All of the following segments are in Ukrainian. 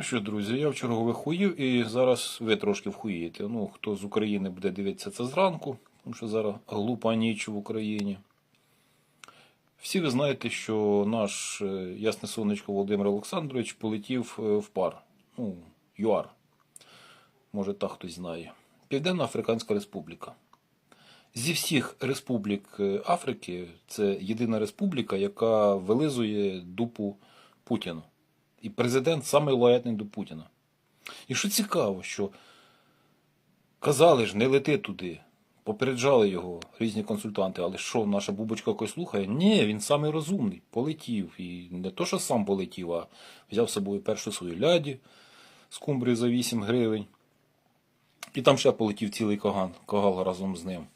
Що, друзі, я вчора вихуїв і зараз ви трошки вхуїєте. Ну, хто з України буде дивитися це зранку, тому що зараз глупа ніч в Україні. Всі ви знаєте, що наш е, ясне сонечко Володимир Олександрович полетів е, в пар. Ну, ЮАР. Може, так хтось знає. Південна Африканська Республіка. Зі всіх республік е, Африки це єдина республіка, яка вилизує дупу Путіну. І президент саме лоятний до Путіна. І що цікаво, що казали ж, не лети туди. Попереджали його різні консультанти, але що, наша бубочка когось слухає? Ні, він самий розумний, полетів. І не то, що сам полетів, а взяв з собою першу свою ляді з кумбрію за 8 гривень. І там ще полетів цілий каган, кагал разом з ним.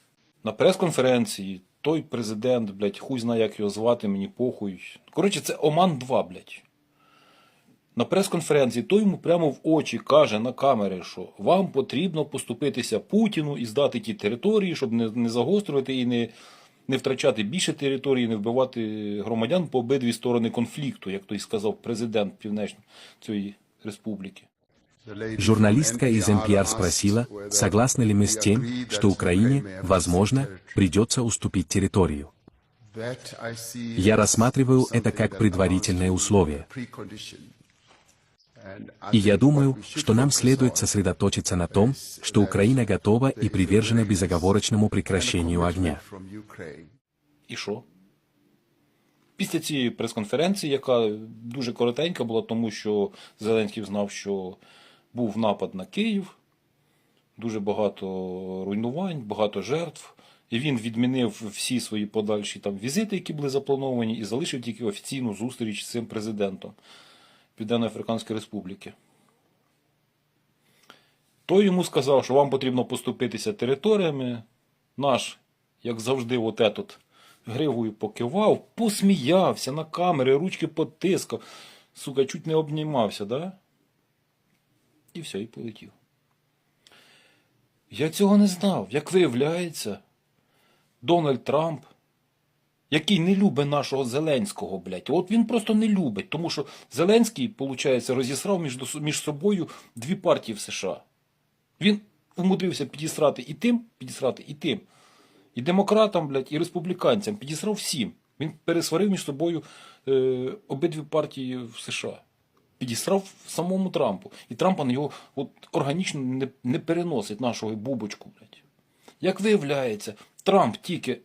На прес-конференції той президент, блядь, хуй знає, як його звати, мені похуй. Коротше, це Оман 2, блядь. На прес-конференції той йому прямо в очі каже на камери, що вам потрібно поступитися Путіну і здати ті території, щоб не, не загострювати і не, не втрачати більше території, не вбивати громадян по обидві сторони конфлікту, як той сказав президент Північної цієї республіки. Журналистка из NPR спросила, согласны ли мы с тем, что Украине, возможно, придется уступить территорию. Я рассматриваю это как предварительное условие. И я думаю, что нам следует сосредоточиться на том, что Украина готова и привержена безоговорочному прекращению огня. І що? Після цієї прес-конференції, яка дуже коротенька була, тому що Зеленський знав, що був напад на Київ, дуже багато руйнувань, багато жертв. І він відмінив всі свої подальші там візити, які були заплановані, і залишив тільки офіційну зустріч з цим президентом Південно-Африканської Республіки. Той йому сказав, що вам потрібно поступитися територіями. Наш, як завжди, от етот, гривою покивав, посміявся на камери, ручки потискав. Сука, чуть не обнімався, да? І все, і полетів. Я цього не знав. Як виявляється, Дональд Трамп, який не любить нашого Зеленського, блядь, от він просто не любить, тому що Зеленський, виходить, розісрав між, між собою дві партії в США. Він умудрився підісрати і тим, підісрати і тим. І демократам, блядь, і республіканцям підісрав всім. Він пересварив між собою е, обидві партії в США. Підісрав самому Трампу. І Трампа на його от, органічно не, не переносить нашого бубочку, блядь. Як виявляється, Трамп тільки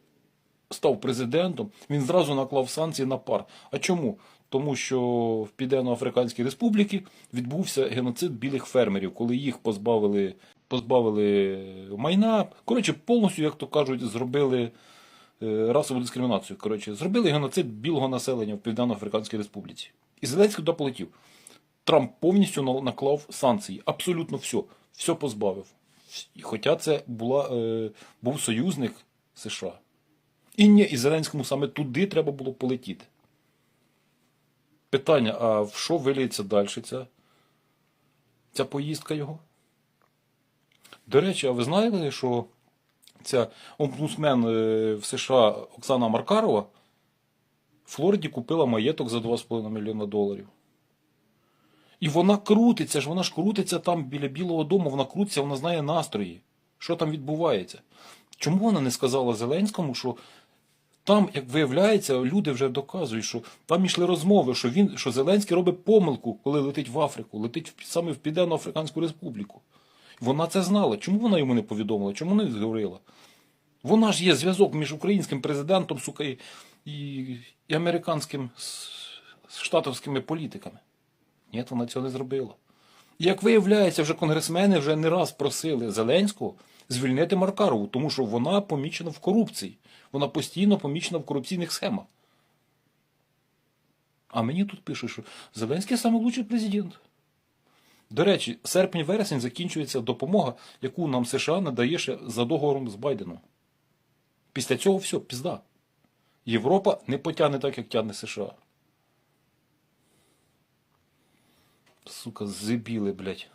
став президентом, він зразу наклав санкції на пар. А чому? Тому що в Південно-Африканській Республіці відбувся геноцид білих фермерів, коли їх позбавили, позбавили майна. Коротше, повністю, як то кажуть, зробили е, расову дискримінацію. Коротше, зробили геноцид білого населення в Південно-Африканській Республіці. І Зеленський туди полетів. Трамп повністю наклав санкції. Абсолютно все. Все позбавив. Хоча це була, е, був союзник США. І ні, і Зеленському саме туди треба було полетіти. Питання: а в що виліється далі ця, ця поїздка його? До речі, а ви знаєте, що ця омбудсмен е, в США Оксана Маркарова в Флориді купила маєток за 2,5 мільйона доларів. І вона крутиться ж, вона ж крутиться там біля Білого дому, вона крутиться, вона знає настрої. Що там відбувається? Чому вона не сказала Зеленському, що там, як виявляється, люди вже доказують, що там йшли розмови, що він, що Зеленський робить помилку, коли летить в Африку, летить саме в Південно-Африканську Республіку. Вона це знала. Чому вона йому не повідомила? Чому не говорила? Вона ж є зв'язок між українським президентом, сука, і, і, і американським с- з штатовськими політиками. Ні, вона цього не зробила. І як виявляється, вже конгресмени вже не раз просили Зеленського звільнити Маркарову, тому що вона помічена в корупції. Вона постійно помічена в корупційних схемах. А мені тут пишуть, що Зеленський найкращий президент. До речі, серпень-вересень закінчується допомога, яку нам США надає ще за договором з Байденом. Після цього все, пізда. Європа не потягне так, як тягне США. Сука, зибіли, блядь.